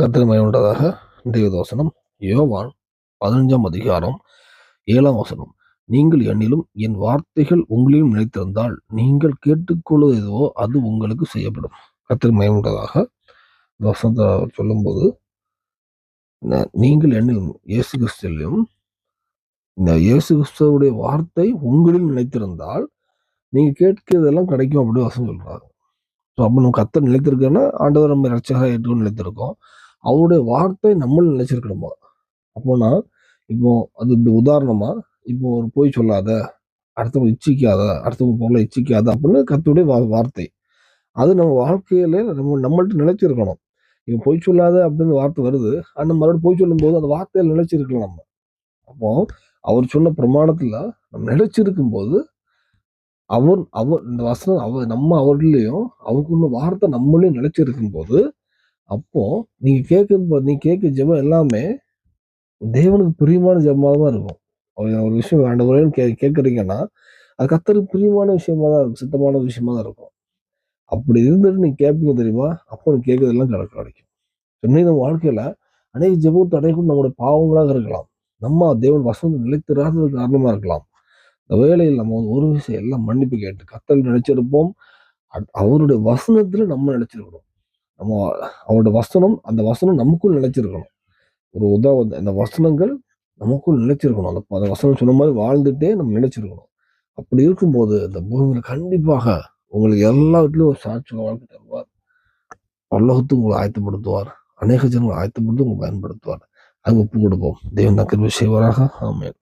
கத்திரமை உண்டதாக தெய்வதோசனம் யோவான் பதினஞ்சாம் அதிகாரம் ஏழாம் வசனம். நீங்கள் என்னிலும் என் வார்த்தைகள் உங்களிலும் நினைத்திருந்தால் நீங்கள் கேட்டுக்கொள்வது எதுவோ அது உங்களுக்கு செய்யப்படும். கத்திரமை உண்டதாக இந்த சொல்லும்போது நீங்கள் என்னிலும் இயேசு கிறிஸ்துவிலும் இந்த இயேசு கிறிஸ்துவனுடைய வார்த்தை உங்களில் நினைத்திருந்தால் நீங்கள் கேட்கிறதெல்லாம் கிடைக்கும் அப்படி வசனம் சொல்கிறாங்க ஸோ அப்போ நம்ம கத்த நிலைத்திருக்கேன்னா ஆண்டவர் நம்ம ரட்சகராக ஏற்றுக்கொண்டு நிலைத்திருக்கோம் அவருடைய வார்த்தை நம்மளும் நினைச்சிருக்கணுமா? அப்போனா இப்போ அது இப்படி உதாரணமா இப்போ ஒரு பொய் சொல்லாத அடுத்தவங்க இச்சிக்காத அடுத்தவங்க பொருளை இச்சிக்காத அப்படின்னு கத்துடைய வார்த்தை. அது நம்ம வாழ்க்கையில நம்ம நம்மள்ட்ட நினைச்சிருக்கணும். இப்போ பொய் சொல்லாத அப்படின்னு வார்த்தை வருது. அந்த மறுபடியும் பொய் சொல்லும்போது அந்த வார்த்தையில் நினைச்சிருக்கலாம் நம்ம. அப்போ அவர் சொன்ன பிரமாணத்துல நம்ம நினைச்சிருக்கும் போது அவர் அவர் இந்த வசனம் அவர் நம்ம அவர்லையும் அவருக்குள்ள வார்த்தை நம்மளையும் நினைச்சிருக்கும் போது அப்போ நீங்க கேட்க நீ கேட்க ஜெபம் எல்லாமே தேவனுக்கு பிரியமான ஜெபமாக தான் இருக்கும். அவர் ஒரு விஷயம் ஆண்டவரேன்னு கே கேட்குறீங்கன்னா அது கத்தருக்கு பிரியமான விஷயமா தான் இருக்கும் சித்தமான விஷயமா தான் இருக்கும். அப்படி இருந்துட்டு நீ கேட்பீங்க தெரியுமா? அப்போ நீங்க கேட்கறதெல்லாம் கிடைக்கும் கிடைக்கும். சொன்னீங்க நம்ம வாழ்க்கையில் அநேக ஜெபம் அடைக்கும் நம்மளுடைய பாவங்களாக இருக்கலாம். நம்ம தேவன் வசந்த நிலைத்திராதது காரணமாக இருக்கலாம். இந்த வேலையில் நம்ம வந்து ஒரு விஷயம் எல்லாம் மன்னிப்பு கேட்டு கத்தல் நினைச்சிருப்போம். அ- அவருடைய வசனத்தில் நம்ம நினைச்சிருக்கணும். நம்ம அவனோட வசனம் அந்த வசனம் நமக்குள் நிலைச்சிருக்கணும் ஒரு உதாரணம் அந்த வசனங்கள் நமக்குள் நிலைச்சிருக்கணும் அந்த அந்த வசனம் சொன்ன மாதிரி வாழ்ந்துட்டே நம்ம நிலைச்சிருக்கணும் அப்படி இருக்கும்போது அந்த பூமியில் கண்டிப்பாக உங்களுக்கு எல்லா வீட்லயும் ஒரு சாட்சி வாழ்க்கை தருவார். பல்லவத்துக்கு உங்களை ஆயத்தப்படுத்துவார். அநேக ஜனங்களை ஆயத்தப்படுத்தி உங்களை பயன்படுத்துவார். அது ஒப்பு கொடுப்போம். தெய்வம் கிருபை செய்வாராக. ஆமென்.